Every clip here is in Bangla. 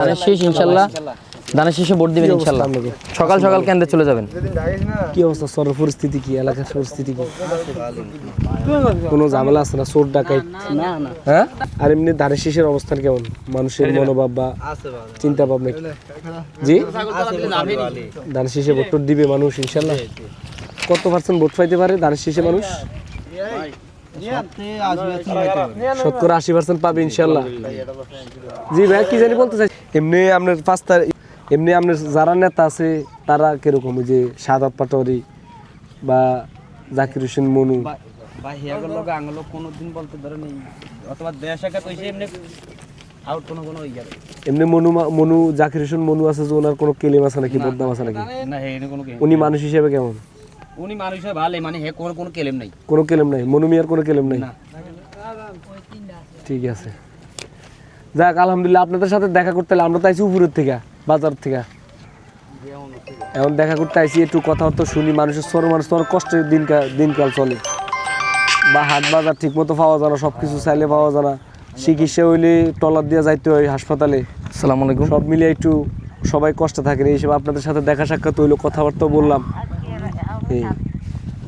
ধানের শীষ ইনশাল্লাহ। ধানের শীষে ভোট দিবেন ইনশাল্লাহ। সকাল সকাল কেন্দ্রে চলে যাবেন। কি অবস্থা? সর্ব পরিস্থিতি কি? এলাকার পরিস্থিতি কি? কোনো ঝামেলা আছে না? চোর ডাকাই না না হ্যাঁ? আর এমনি ধানের শীষের অবস্থান কেমন? মানুষের মনোভাব বা চিন্তা ভাবনা কি? জি? ধানের শীষে ভোট দিবে মানুষ ইনশাল্লাহ। কত পার্সেন্ট ভোট পাইতে পারে ধানের শীষে মানুষ? শতকরা আশি পার্সেন্ট পাবে ইনশাল্লাহ। জি ভাই কি জানি বলতে চাই এমনি আপনার পাঁচ তারিখ এমনি আপনার যারা নেতা আছে তারা কীরকম ওই যে সাদাত পাটোয়ারি বা জাকির হোসেন মনু? বা হিয়াগুলো লোক আঙুলো কোনোদিন বলতে ধরেন এই অথবা দেশ একা কইছে এমনি আউট কোনো কোনো ইয়া এমনি মনু মনু জাকির হোসেন মনু আছে যে ওনার কোনো কেলেম আছে নাকি বদনাম আছে নাকি? না হে এনে কোনো উনি মানুষ হিসেবে কেমন? উনি মানুষের ভালো মানে হে কোনো কোনো কেলেম নাই। কোনো কেলেম নাই মনু মিয়ার কোনো কেলেম নাই? ঠিক আছে। যাক আলহামদুলিল্লাহ আপনাদের সাথে দেখা করতে হলে আমরা তো আইছি উপরের থেকে বাজার থেকে। এখন দেখা করতে আইছি একটু কথাবার্তা শুনি মানুষের ছোট মানুষ তোমার কষ্টের দিনকাল দিনকাল চলে। বা হাট বাজার ঠিক মতো পাওয়া যায় না সব কিছু চাইলে পাওয়া যায় না। চিকিৎসা হইলে টলার দিয়ে যাইতে হয় হাসপাতালে। আসসালামু আলাইকুম। সব মিলিয়ে একটু সবাই কষ্টে থাকেন এই হিসেবে আপনাদের সাথে দেখা সাক্ষাৎ হইল কথাবার্তা বললাম।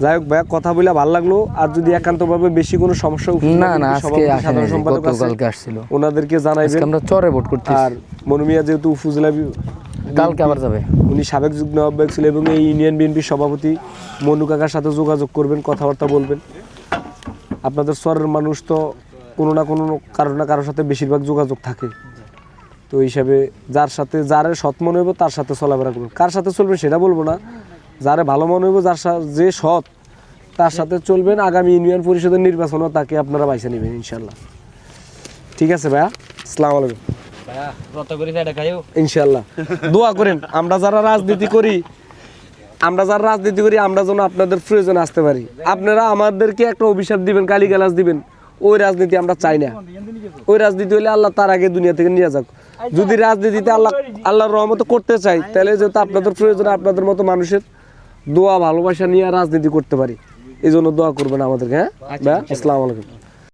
যাই হোক ভাইয়া কথা বলে ভালো লাগল। আর যদি একান্তভাবে বেশি কোনো সমস্যা না না আজকে সাধারণ সম্পাদক আসছিল। ওনাদেরকে জানাইবেন। আজকে আমরা চরে ভোট করতে আর মনুমিয়া যেহেতু উপজেলা কালকে আবার যাবে। উনি সাবেক যুগ্ম আহ্বায়ক ছিল এবং এই ইউনিয়ন বিএনপির সভাপতি মনু কাকার সাথে যোগাযোগ করবেন কথাবার্তা বলবেন। আপনাদের স্তরের মানুষ তো কোনো না কোনো কারও না কারোর সাথে বেশিরভাগ যোগাযোগ থাকে। তো এই হিসাবে যার সাথে যারে সৎ মনে হইব তার সাথে চলাফেরা করবেন। কার সাথে চলবেন সেটা বলব না। যারে ভালো মনে হইব যার যে সৎ তার সাথে চলবেন। আগামী ইউনিয়ন পরিষদের নির্বাচনও তাকে আপনারা বাইছে নেবেন ইনশাল্লাহ ঠিক আছে ভাইয়া? আসসালামু আলাইকুম। ইনশাল্লাহ দোয়া করেন আমরা যারা রাজনীতি করি আমরা যারা রাজনীতি করি আমরা যেন আপনাদের প্রয়োজন আসতে পারি। আপনারা আমাদেরকে একটা অভিশাপ দিবেন কালি গালাজ দিবেন। ওই রাজনীতি আমরা চাই না। ওই রাজনীতি হলে আল্লাহ তার আগে দুনিয়া থেকে নিয়ে যাক। যদি রাজনীতিতে আল্লাহ আল্লাহর রহমত করতে চাই তাহলে যেহেতু আপনাদের প্রয়োজন আপনাদের মতো মানুষের দোয়া ভালোবাসা নিয়ে রাজনীতি করতে পারি। এই জন্য দোয়া করবেন আমাদেরকে হ্যাঁ? ভাইয়া? আসসালামু আলাইকুম।